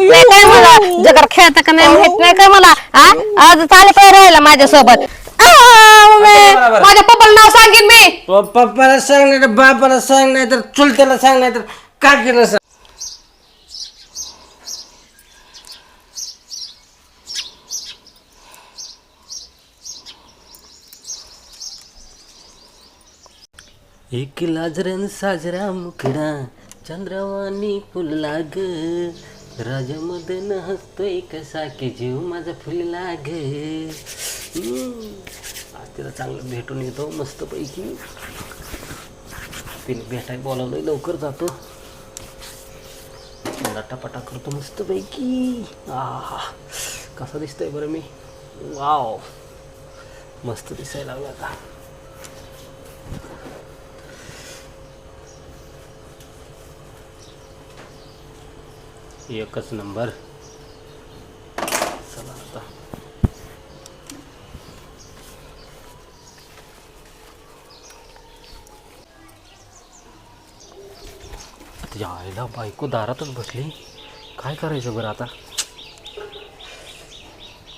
माहीत नाही काय मला? जगात खेळता का नाही माहीत नाही काय मला? हा? आज चालू काय राहिला माझ्यासोबत. माझ्या पप्पाला नाव सांगेन मी. पप्पाला सांग नाही तर बापाला सांग नाही तर चुलत्याला सांग नाही तर काकीला सांग. एक लाजरन साजरा मुखडा चंद्रवाणी फुलला ग राजा मदन हसतोय कसा की जीव माझा फुलला घे आज तिला चांगलं भेटून येतो मस्तपैकी. तिने भेटाय बोलावलंय लवकर जातो. लटापटा करतो मस्तपैकी. आहा. कसा दिसतोय बरं मी? वाव. मस्त दिसायला लागला आता. एकच नंबर. चला आता. आईला यायला बायको दारातच बसली. काय करायचं बरं आता?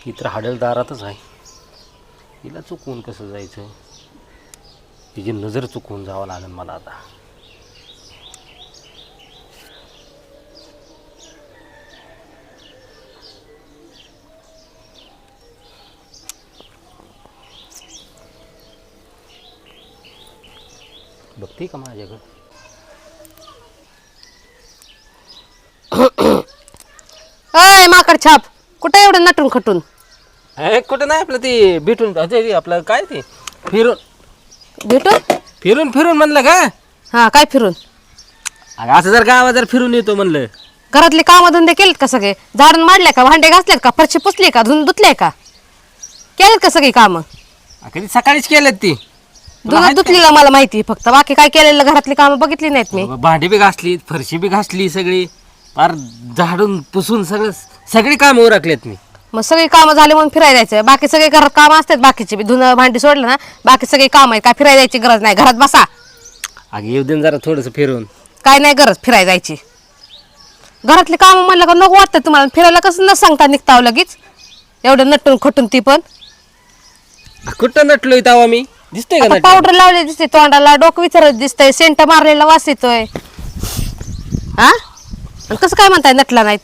इतर हाडल दारातच आहे. हिला चुकवून कसं जायचं? तिची नजर चुकवून जावं लागेल मला आता. बघते का माझ्याकडं अय माकड छाप. कुठे एवढं नटून खटून? ए कुठं नाही आपलं ते भेटून अजय ते आपलं काय ते? फिरून. भेटून? फिरून फिरून म्हणलं का? हा काय फिरून? अगं असं जर गावात जर फिरून येतो म्हणलं. घरातले काम धंदे केलेत का सगळे? झाडून मांडले का? भांडे घासलेत का? फरशी पुसली का? धुन धुतले का? केलेत का सगळी कामं? कधी सकाळीच केलेत ती. धुन धुतलीला मला माहिती आहे फक्त. बाकी काय केलेलं घरातली कामं बघितली नाहीत मी. भांडी बी घासली फरशी बी घासली सगळी. फार झाडून पुसून सगळं सगळी कामं उरकलेत मी. मग सगळी कामं झाली म्हणून फिरायला जायचं. बाकी सगळे घरात कामं असतात. बाकीचे बी धुणं भांडी सोडलं ना बाकी सगळी कामं आहेत. काय फिरायला जायची गरज नाही. घरात बसा. अगं येऊ दे ना जरा थोडंसं फिरून. काय नाही गरज फिरायला जायची. घरातली कामं म्हणलं का नको वाटतं तुम्हाला. फिरायला कसं न सांगता निघताव लगेच. एवढं नटून खटून ती पण. कुठं नटलोय तेव्हा मी? दिसतोय का? पावडर लावले दिसते तोंडाला. डोकं विचारत दिसतंय. सेंट मारलेला वास येतोय. हा आणि कसं काय म्हणताय नटला नाहीत?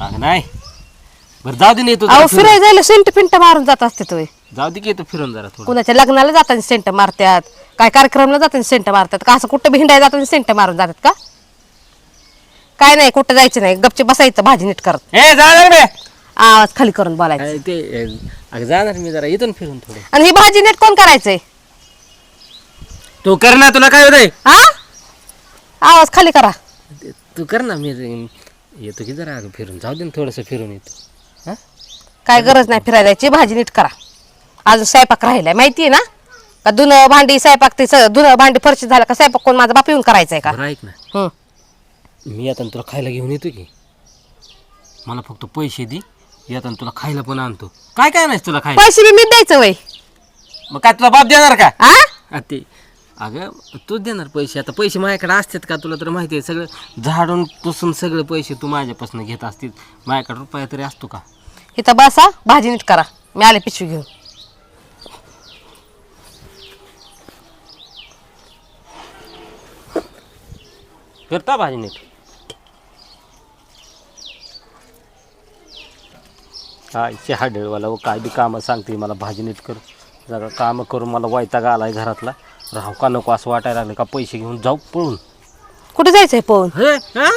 अगं नाही. बरं जाऊ दे ना येतो अहो जरा फिरून. फिरायला जायला सेंट पिंट मारून जात असते तो जाऊ दे की येतो फिरून जरा थोडं. कुणाच्या लग्नाला जाताना सेंट मारतात. काय कार्यक्रमाला जाताना सेंट मारतात. का असं कुठं भिंडायला जाताना सेंट मारून जातात का? काय नाही कुठं जायचं नाही. गपचे बसायचं भाजी नीट करत. ए जा रे आवाज खाली करून बोलायचं. अरे ते अगं जाणार मी जरा येतो ना फिरून थोडं. आणि ही भाजी नीट कोण करायचंय? तू कर ना तुला काय होतंय? हा? आवाज खाली करा. ते- तू कर ना मी येतो की जरा अगं फिरून. जाऊ दे ना थोडंसं फिरून येतो. हा? काय गरज नाही फिरायला जायची भाजी नीट करा. अजून स्वयंपाक राहिलाय माहिती आहे ना? का धुणं भांडी स्वयंपाक ते सगळं धुणं भांडी फरशी झालं का स्वयंपाक कोण माझा बाप येऊन करायचंय का? बरं ऐक ना. मी आता तुला खायला घेऊन येतो की. मला फक्त पैसे दे येताना तुला खायला पण आणतो. काय काय नाही तुला खायला? पैसे बी मी द्यायचं वय. मग काय तुला बाप देणार का? आ, ते. अगं तूच देणार पैसे. आता पैसे माझ्याकडे असतात का तुला तर माहिती आहे. सगळं झाडून पुसून सगळे पैसे तू माझ्यापासून घेत असतील. माझ्याकडे रुपया तरी असतो का? इथं बसा भाजी नीट करा. मी आले पिशवी घेऊन. करता भाजी नीट. हा इथे हा डेळवाला व काय बी कामं सांगते मला भाजी नीट कर. जरा कामं करून मला वैताग आलाय घरातला. राहू का नको असं वाटायला लागलं का पैसे घेऊन जाऊ पळून. कुठे जायचंय पळून? हे हा?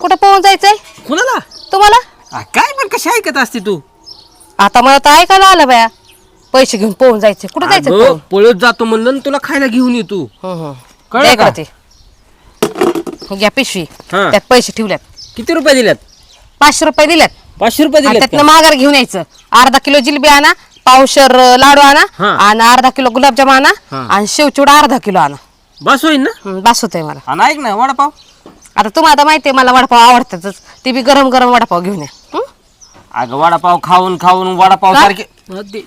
कुठं पळून जायचंय? कुणाला? तुम्हाला? आ, काय पण कशी ऐकत असते तू? आता मला तर ऐकायला आलं बाया. पैसे घेऊन पळून जायचंय. कुठं जायचं अगं, पळून? पळत जातो म्हणलं ना तुला खायला घेऊन येतो. हं, हं. कळलं द्या का? इकडं ते. घ्या पिशवी. हा. त्यात पैसे ठेवल्यात. किती रुपये दिल्यात? पाचशे रुपये दिल्यात. पाचशे रुपये आणि दिल्यात त्यातनं माघार घेऊन यायचं अर्धा किलो जिलबी आणा पावशर अं, लाडू आणा हा. आणि अर्धा किलो गुलाबजाम आणा हा. आणि शेवचिवडा अर्धा किलो आणा बस होईल ना हं, बास होतंय मला आणि ऐक ना वडापाव आता तुम्हाला आता माहिती आहे मला वडापाव आवडतातच ते बी गरम गरम वडापाव घेऊन या हं? अगं वडापाव खाऊन खाऊन वडापाव? सारखे.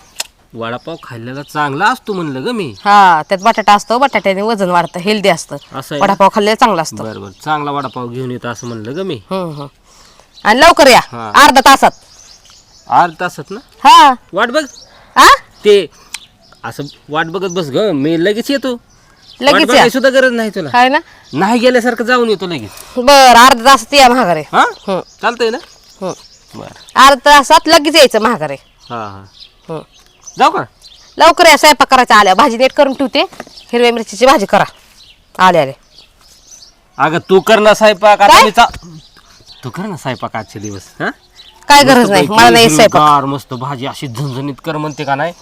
वडापाव खाल्लेला चांगला असतो म्हणलं ग मी हा त्यात बटाटा असतो बटाट्याने वजन वाढतं हेल्दी असतं असं आहे ना? वडापाव खाल्लेलं चांगलं असतं बरं बरं चांगला वडापाव घेऊन येतो असं म्हणलं ग मी हं, हं. आणि लवकर या. हा. अर्धा तासात. आठ तासात ना? हा. वाट बघ. हा ते असं वाट बघत बस ग. मी लगेच येतो. वाट लगेच या. बघायची सुद्धा गरज नाही तुला. काय ना? नाही गेल्यासारखं जाऊन येतो लगेच. बर अर्धा तासात या महागारे हा? हं, चालतंय ना? हं. बर. अर्धा तासात लगेच यायचं महागारे हा हा. हं. जाऊ का? लवकर या स्वयंपाक करायचा आल्या. भाजी नीट करून ठेवते. हिरव्या मिरचीची भाजी करा. आले आले अगं तू कर ना स्वयंपाक. आता काय? मी चा तू कर ना स्वयंपाक आजचे दिवस हा? काय गरज नाही मला नाही स्वयंपाक. मस्त भाजी अशी झणझणीत कर म्हणते का नाही?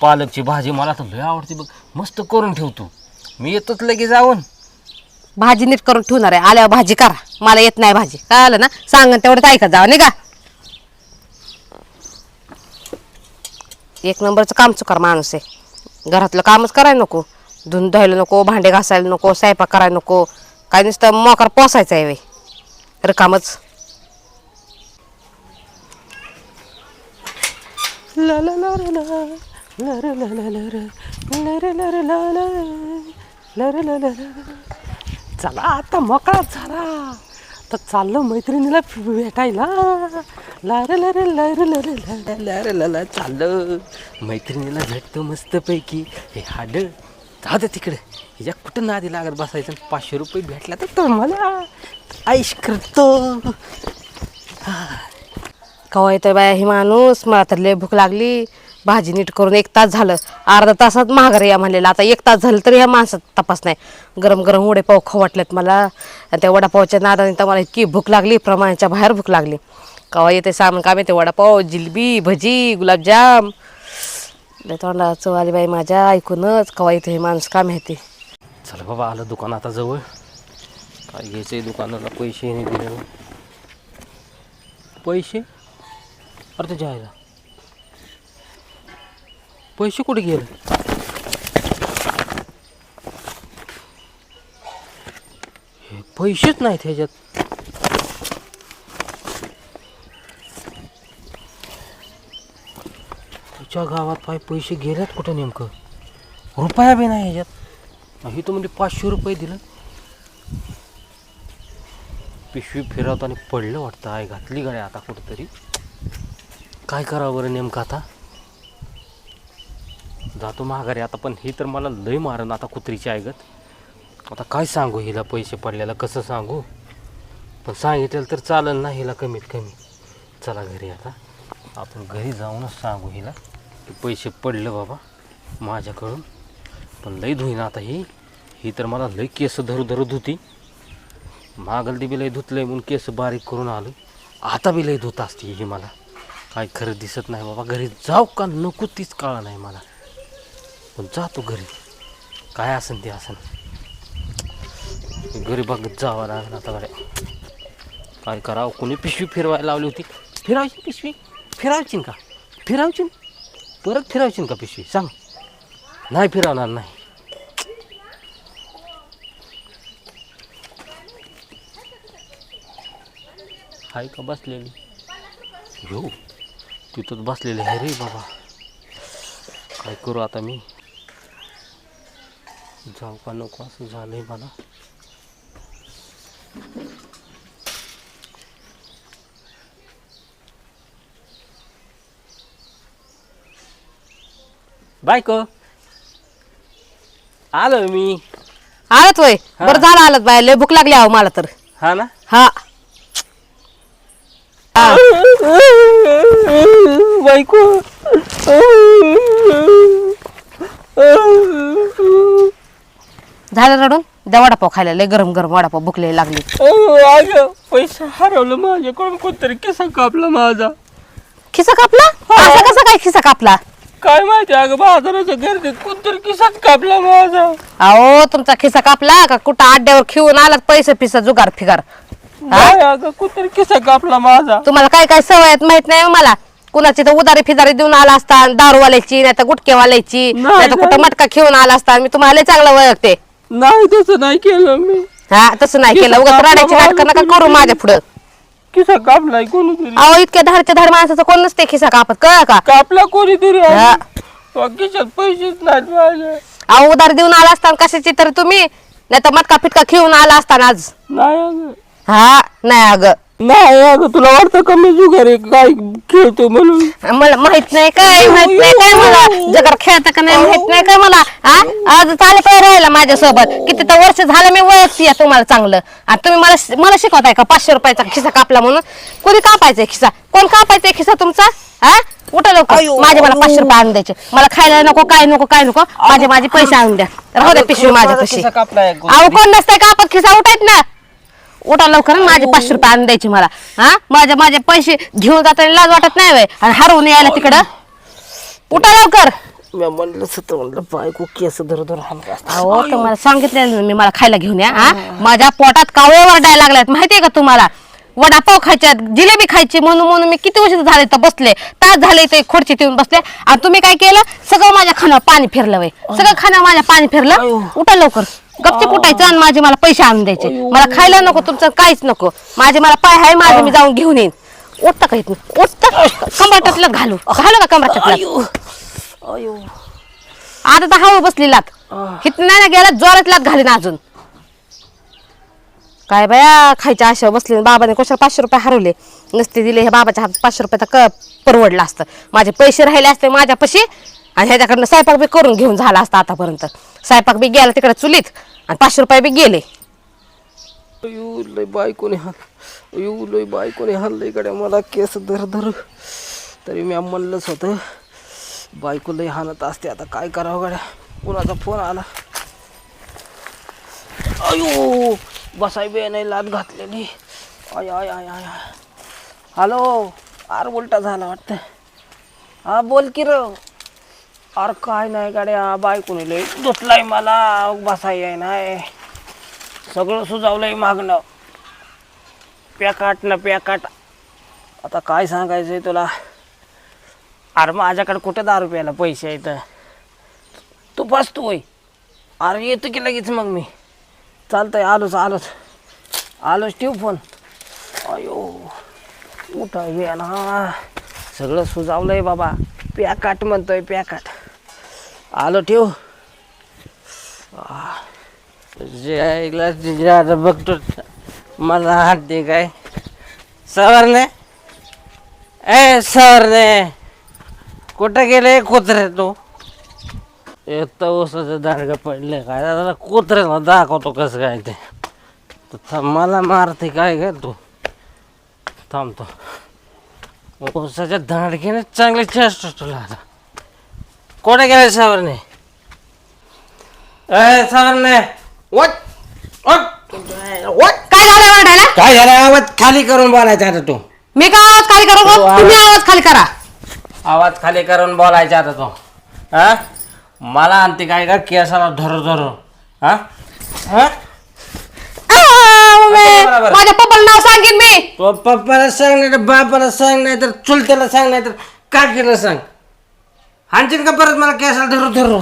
पालकची भाजी मला तर लय आवडते बघ. मस्त करून ठेवतो मी येतोच लगेच जाऊन. भाजी नीट करून ठेवणार आहे. आल्यावर भाजी करा. मला येत नाही भाजी. काय आलं ना? सांगन तेवढंच ऐकत जावं नाही का एक नंबरचं काम चुकार माणूस आहे. घरातलं कामच करायला नको. धुन धुवायला नको भांडे घासायला नको स्वयंपाक करायला नको. काय नुसतं मोकार पोसायचं आहे वे रिकामच. ला ला ला ला ला. ला रा ला ला ला रा. ला रा ला रा ला ला. ला चला आता मोकळा झाला तर चाललो मैत्रिणीला भेटायला ला लर लर रे लर लर रे चाललं मैत्रिणीला भेटतो मस्तपैकी हे हाड जाऊ दे तिकडे हिच्या कुठं नादी लागत बसायचं पाचशे रुपये भेटला तर मला आईश करतो कवा येतोय बाया ही माणूस? मला तर लय भूक लागली. भाजी नीट करून एक तास झालं. अर्धा तासात महागारी या म्हणलेलं. आता एक तास झालं तरी ह्या माणसात तपास नाही. गरम गरम वडेपाव खाऊ वाटलेत मला. आणि त्या वडापावच्या नादाने तर मला इतकी भूक लागली प्रमाणाच्या बाहेर भूक लागली. कवा येते सामान काम येते वडापाव जिलबी भजी गुलाबजाम. तोंडा चवाली बाई माझ्या ऐकूनच कवा येते हे माणूस काम येते चला बाबा आलं दुकान आता जवळ. काय घ्यायचंय दुकानाला? पैसे नाही दिले पैसे? अरे तुझ्या आईला पैसे कुठे गेले? हे पैसेच नाहीत ह्याच्यात. तुझ्या गावात पाय पैसे गेलेत कुठं नेमकं? रुपया बी नाही ह्याच्यात. ही तर म्हणजे पाचशे रुपये दिलं. पिशवी फिरवताना पडलं वाटतं. आहे घातली गाडी आता कुठंतरी. काय करावं बरं नेमकं आता? जातो माघारी. आता पण ही तर मला लय मारण आता कुत्रीची ऐकत आता काय सांगू हिला पैसे पडल्याला कसं सांगू? पण सांगितलं तर चालेल ना हिला कमीत कमी. चला घरी आता. आपण घरी जाऊनच सांगू हिला की पैसे पडले बाबा माझ्याकडून. पण लई धुईन आता ही. ही तर मला लई केस धरू धरू धुती. मागल ती बी लई धुतलंय म्हणून केस बारीक करून आलो. आता बी लई धुत असते ही मला. काय खरं दिसत नाही बाबा. घरी जाऊ का? नको तीच काळ नाही मला. पण जातो घरी. काय असन ते असन घरी बघत जावं लागलं आता गाड्या काय करावं? कोणी पिशवी फिरवायला लावली होती? फिरावची पिशवी? फिरायची का? फिरावचीन परत फिरायची का पिशवी? सांग. नाही फिरवणार नाही. हाय का बसलेली? हो तिथंच बसलेली आहे रे बाबा. काय करू आता मी? जाऊ का नको असं झालंय मला. बायको आलो मी. आलत वय बरं झालं आलत बाया. लय भूक लागली अहो मला तर. हा ना? हा. बायको झालं रडून? द्या वडापाव खायला. लय गरम गरम वडापाव भुकले लागली. अगं पैसा हरवलं माझ्याकडून कोणतरी किसा कापला माझा. खिसा कापला? असा कसा काय खिसा कापला? काय माहिती अगं बाजाराच्या गर्दीत कोणतरी किसाच कापला माझा. अहो तुमचा खिसा कापला का? कुठं आड्यावर खिवून आलात पैसे पिसा जुगार फिगार? नाही अगं कोणतरी किसा कापला माझा. तुम्हाला काय काय सवय आहेत माहीत नाही हो मला. कुणाची तर उदारी फिदारी देऊन आला असता दारूवाल्याची नाही तर गुटकेवाल्याची नाही, नाही तर कुठं नाही. मटका खेळून आला असता. मी तुम्हाला लय चांगलं ओळखते. नाही तसं नाही केलं मी. हा तसं नाही केलं. उगाच रडायची नाटकं नका करू माझ्या पुढं. किसा कापलाय कोणीतरी. अहो इतक्या धाडच्या धाड माणसाचं कोण नसते खिसा कापत कळ का? कापला कोणीतरी हा. खिशात पैसेच नाहीत अहो उधार देऊन आला असताना कशाची तर तुम्ही? नाही तर मटका फिटका खेळून आला असताना आज? नाही हा नाही अगं. नाही अगं तुला वाटतं का मी जुगार आहे, काय खेळतो म्हणून? मला माहीत नाही काय माहीत नाही काय मला. जगात खेळता का नाही माहीत नाही काय मला. हा आज चाले काय राहिला माझ्यासोबत. किती तर वर्ष झालं मी वळखतीये तुम्हाला चांगलं. आणि तुम्ही मला मला शिकवताय का पाचशे रुपयाचा खिसा कापला म्हणून? कोणी कापायचा खिसा? कोण कापायचा खिसा तुमचा? हा उठा लोक माझे मला पाचशे रुपये आणून द्यायचे. मला खायला नको काय नको काय नको. माझे माझे पैसे आणून द्या. राहू द्या पिशवी माझ्या कापलाय अहो कोण नसतंय कापत खिसा उठायत ना. उठा लवकर माझे पाचशे रुपये आणून द्यायचे मला. हा? माझे माझे पैसे घेऊन जाताना लाज वाटत नाही वय आणि हरवून यायला तिकडं. उठा लवकर. मी म्हणलं होतं म्हणलं बायको केस धर धर हाणत असते. अहो तुम्हाला सांगितलं मी मला खायला घेऊन या हा? माझ्या पोटात कावळे वरडायला लागल्यात माहितीये का तुम्हाला? वडापाव खायच्यात जिलेबी खायची म्हणून म्हणून मी किती वर्ष झाले तर बसले. तास झाले ते खुर्चीत येऊन बसले. आणि तुम्ही काय केलं? सगळं माझ्या खाण्यावर पाणी फिरलं वय सगळं खाण्यावर माझ्या पाणी फिरलं. उठा लवकर. गपचे कुटायचं आणि माझे मला पैसे आणून द्यायचे. मला खायला नको तुमचं काहीच नको. माझे मला पाय आहे माझे मी जाऊन घेऊन येईन. उठता का उठता कमराटातलं घालू. घालू का अयो. आता तर हवं बसली लात. हिथं नाही ना गेला जोरात लात घालीन अजून. काय बाया खायच्या आशा बसली बाबाने कशा पाचशे रुपये हरवले नसते दिले हे बाबाच्या हात पाचशे रुपये तर क परवडलं असतं. माझे पैसे राहिले असते माझ्यापाशी आणि ह्याच्याकडनं स्वयंपाक बी करून घेऊन झाला असता आतापर्यंत. स्वयंपाक बी गेला तिकडे चुलीत आणि पाचशे रुपये बी गेले. अयो लय बायकोने हाल अयो लय बायकोने हल्लय इकडे मला केस धर धर. तरी मी म्हणलंच होतं. बायको लय हाणत असते आता काय करावं गड्या? कुणाचा फोन आला? अयो बसाय बी नाही लाद घातलेली. आय आय आय आय आय. हॅलो आर उलटा झाला वाटतं. हा बोल की र. अरे काय नाही गाड्या बायकून लय दुसलाय मला बसाय आहे नाही सगळं सुजावलंय मागणं. पॅकाट ना पॅकाट आता काय सांगायचंय तुला? अरे माझ्याकडे कुठे दहा रुपयाला पैसे आहेत? तू बसतो होय. अरे येतो की लगेच मग मी. चालतंय आलोच आलोच. आलोच ठेव फोन. अयो उठा ये ना. सगळं सुजावलंय बाबा. पॅकाट म्हणतोय पॅकाट. आलो ठेव. जे आईला जे बघतो मला हात दे काय? सवरने ए सवारने कुठं गेले? कुत्रे तू? एक तर ओसाचं दांडगं पडले काय दादा कुत्र्याला दाखवतो कसं काय ते. तर थांब, मला मारते काय काय तू? थांबतो ओसाच्या दांडगीने चांगले चेष्ट तुला आता. कुठे गेले सवारने ए सवारने वट वट काय झालं वाढायला काय झालं? आवाज खाली करून बोलायचा आता तू. मी काय आवाज खाली करू? तुम्ही आवाज खाली करा. आवाज खाली करून बोलायचा आता तो. हा? मला आणते काय का केसाला धरू धरू. हा? हा? बरोबर. माझ्या पप्पाला नाव सांगेन मी. तो पप्पाला सांग नाही तर बापाला सांग नाही तर चुलत्याला सांग नाही तर काकीला सांग. हाणशील का परत मला केसाला धरू धरू?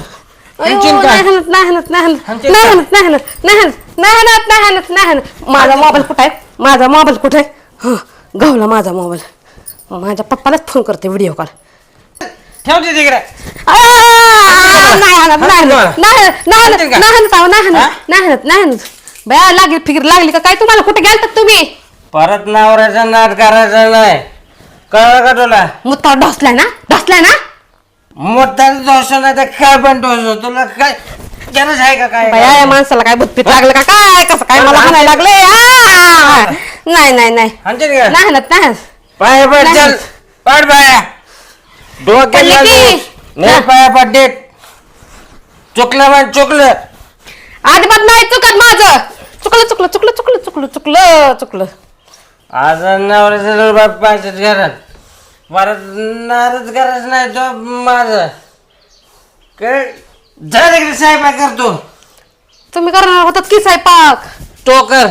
अयो, हाणशील का? नाही हाणत, नाही हाणत, नाही हाणत, हाणशील नाही का? हाणत, नाही हाणत, नाही हाणत, नाही हाणत, नाही हाणत, नाही हाणत. माझा मोबाईल कुठे आहे? माझा मोबाईल कुठे आहे? हं, गावला माझा मोबाईल. माझ्या पप्पालाच फोन करते व्हिडिओ कॉल. ठेवते तिकडे. नाही हाणत, नाही हाणत, नाही हाणत, नाही हाणत, हाणतील का? नाही हाणत, अहो, नाही? हाणत, नाही हाणत, नाही हाणत. बया लागली फिकीर लागली का काय? तुम्हाला कुठे गेलतात तुम्ही? परत नवऱ्याचा नाट करायचा नाही. कळलं का तुला? मुत्ता ढोसलाय ना? ढोसलाय ना? मोठा दोष नाही तर काय पण दोष तुला काय? गरज आहे का काय? बया या माणसाला काय भूतपीत लागलं का काय? कसं काय मला हाणायला लागले! नाही नाही नाही. हाणशील का? नाही हाणत, नाही हाणत. पाया पड नाही. चल पड पाया डोक्याला पडली की? पाया चुकलं म्हणजे चुकलं. अजिबात नाही चुकत माझं. चुकलं चुकलं चुकलं चुकलं चुकलं चुकलं चुकलं. आज नवऱ्याचा बाप पाहिजे घरात. परत नाराज करायचं नाही तो माझं. काय तिकडे साहेब करतो? तुम्ही करणार होतात की स्वयंपाक तो कर.